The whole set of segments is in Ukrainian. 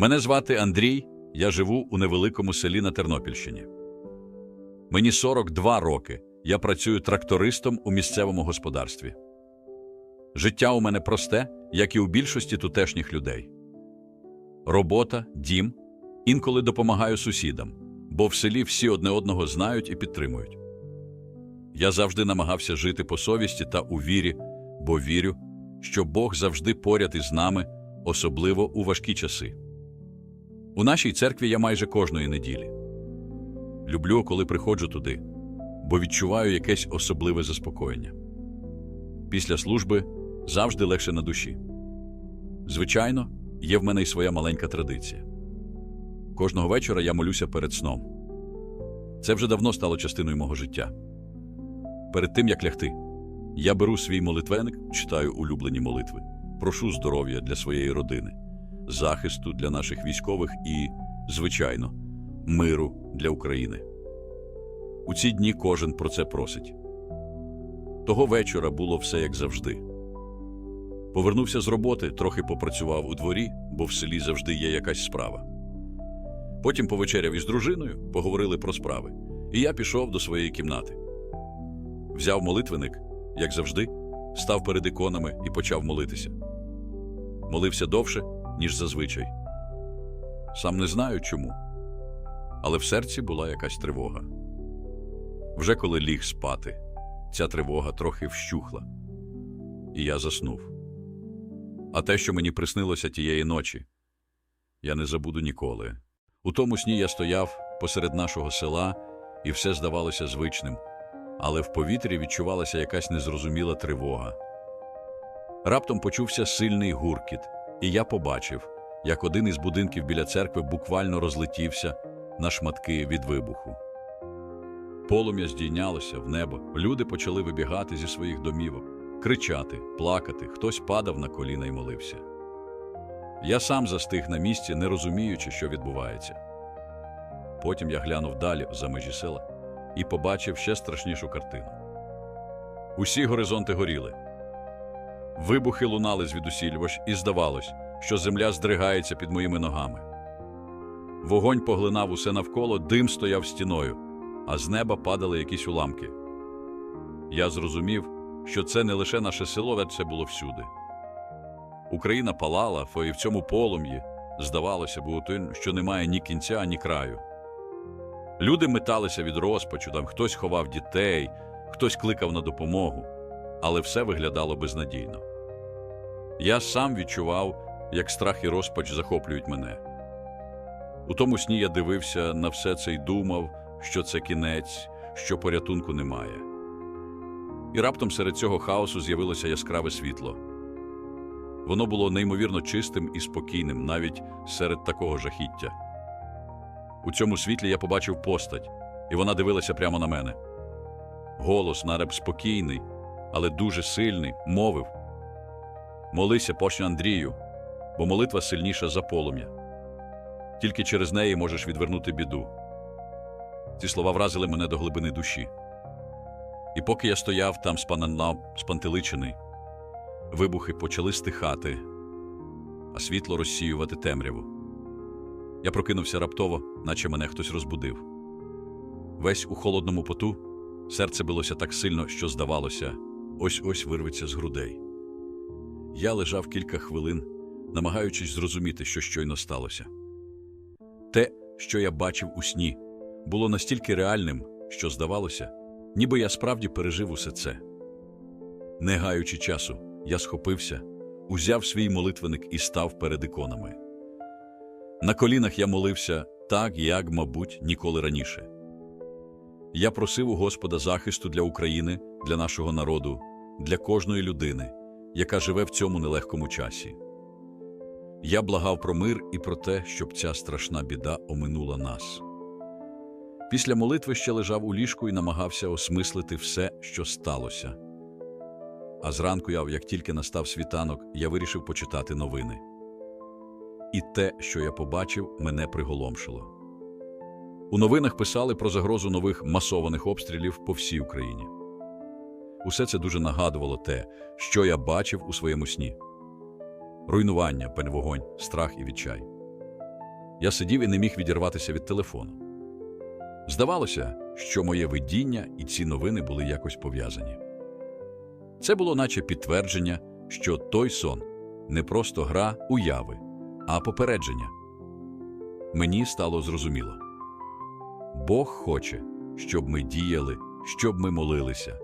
Мене звати Андрій, я живу у невеликому селі на Тернопільщині. Мені 42 роки. Я працюю трактористом у місцевому господарстві. Життя у мене просте, як і у більшості тутешніх людей. Робота, дім, інколи допомагаю сусідам, бо в селі всі одне одного знають і підтримують. Я завжди намагався жити по совісті та у вірі, бо вірю, що Бог завжди поряд із нами, особливо у важкі часи. У нашій церкві я майже кожної неділі. Люблю, коли приходжу туди, бо відчуваю якесь особливе заспокоєння. Після служби завжди легше на душі. Звичайно, є в мене й своя маленька традиція. Кожного вечора я молюся перед сном. Це вже давно стало частиною мого життя. Перед тим, як лягти, я беру свій молитвенник, читаю улюблені молитви, прошу здоров'я для своєї родини, захисту для наших військових і, звичайно, миру для України. У ці дні кожен про це просить. Того вечора було все як завжди. Повернувся з роботи, трохи попрацював у дворі, бо в селі завжди є якась справа. Потім повечеряв із дружиною, поговорили про справи, і я пішов до своєї кімнати. Взяв молитвеник, як завжди, став перед іконами і почав молитися. Молився довше, ніж зазвичай. Сам не знаю чому, але в серці була якась тривога. Вже коли ліг спати, ця тривога трохи вщухла, і я заснув. А те, що мені приснилося тієї ночі, я не забуду ніколи. У тому сні я стояв посеред нашого села, і все здавалося звичним, але в повітрі відчувалася якась незрозуміла тривога. Раптом почувся сильний гуркіт, і я побачив, як один із будинків біля церкви буквально розлетівся на шматки від вибуху. Полум'я здійнялося в небо, люди почали вибігати зі своїх домівок, кричати, плакати, хтось падав на коліна і молився. Я сам застиг на місці, не розуміючи, що відбувається. Потім я глянув далі за межі села і побачив ще страшнішу картину. Усі горизонти горіли. Вибухи лунали звідусіль, вож і здавалось, що земля здригається під моїми ногами. Вогонь поглинав усе навколо, дим стояв стіною, а з неба падали якісь уламки. Я зрозумів, що це не лише наше село, а це було всюди. Україна палала, фо і в цьому полум'ї, здавалося, було то, що немає ні кінця, ні краю. Люди металися від розпачу, там хтось ховав дітей, хтось кликав на допомогу, але все виглядало безнадійно. Я сам відчував, як страх і розпач захоплюють мене. У тому сні я дивився на все це й думав, що це кінець, що порятунку немає. І раптом серед цього хаосу з'явилося яскраве світло. Воно було неймовірно чистим і спокійним навіть серед такого жахіття. У цьому світлі я побачив постать, і вона дивилася прямо на мене. Голос нареб спокійний, але дуже сильний, мовив: Молися, почне Андрію, бо молитва сильніша за полум'я. Тільки через неї можеш відвернути біду. Ці слова вразили мене до глибини душі. І поки я стояв там спананав, спантеличений, вибухи почали стихати, а світло розсіювати темряву. Я прокинувся раптово, наче мене хтось розбудив. Весь у холодному поту серце билося так сильно, що здавалося, ось ось вирветься з грудей. Я лежав кілька хвилин, намагаючись зрозуміти, що щойно сталося. Те, що я бачив у сні, було настільки реальним, що здавалося, ніби я справді пережив усе це. Не гаючи часу, я схопився, узяв свій молитвеник і став перед іконами. На колінах я молився так, як, мабуть, ніколи раніше. Я просив у Господа захисту для України, для нашого народу, для кожної людини, яка живе в цьому нелегкому часі. Я благав про мир і про те, щоб ця страшна біда оминула нас. Після молитви ще лежав у ліжку і намагався осмислити все, що сталося. А зранку, я, як тільки настав світанок, я вирішив почитати новини. І те, що я побачив, мене приголомшило. У новинах писали про загрозу нових масованих обстрілів по всій Україні. Усе це дуже нагадувало те, що я бачив у своєму сні: руйнування, пень вогонь, страх і відчай. Я сидів і не міг відірватися від телефону. Здавалося, що моє видіння і ці новини були якось пов'язані. Це було наче підтвердження, що той сон не просто гра уяви, а попередження. Мені стало зрозуміло. Бог хоче, щоб ми діяли, щоб ми молилися,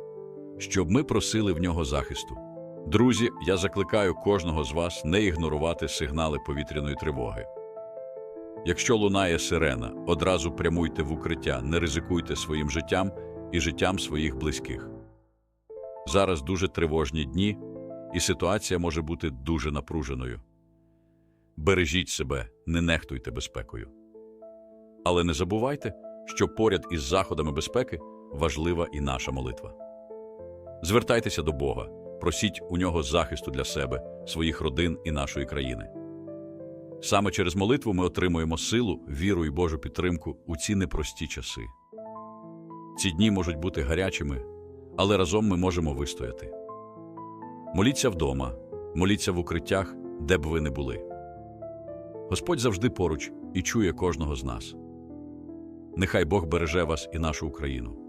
щоб ми просили в нього захисту. Друзі, я закликаю кожного з вас не ігнорувати сигнали повітряної тривоги. Якщо лунає сирена, одразу прямуйте в укриття, не ризикуйте своїм життям і життям своїх близьких. Зараз дуже тривожні дні, і ситуація може бути дуже напруженою. Бережіть себе, не нехтуйте безпекою. Але не забувайте, що поряд із заходами безпеки важлива і наша молитва. Звертайтеся до Бога, просіть у нього захисту для себе, своїх родин і нашої країни. Саме через молитву ми отримуємо силу, віру і Божу підтримку у ці непрості часи. Ці дні можуть бути гарячими, але разом ми можемо вистояти. Моліться вдома, моліться в укриттях, де б ви не були. Господь завжди поруч і чує кожного з нас. Нехай Бог береже вас і нашу Україну.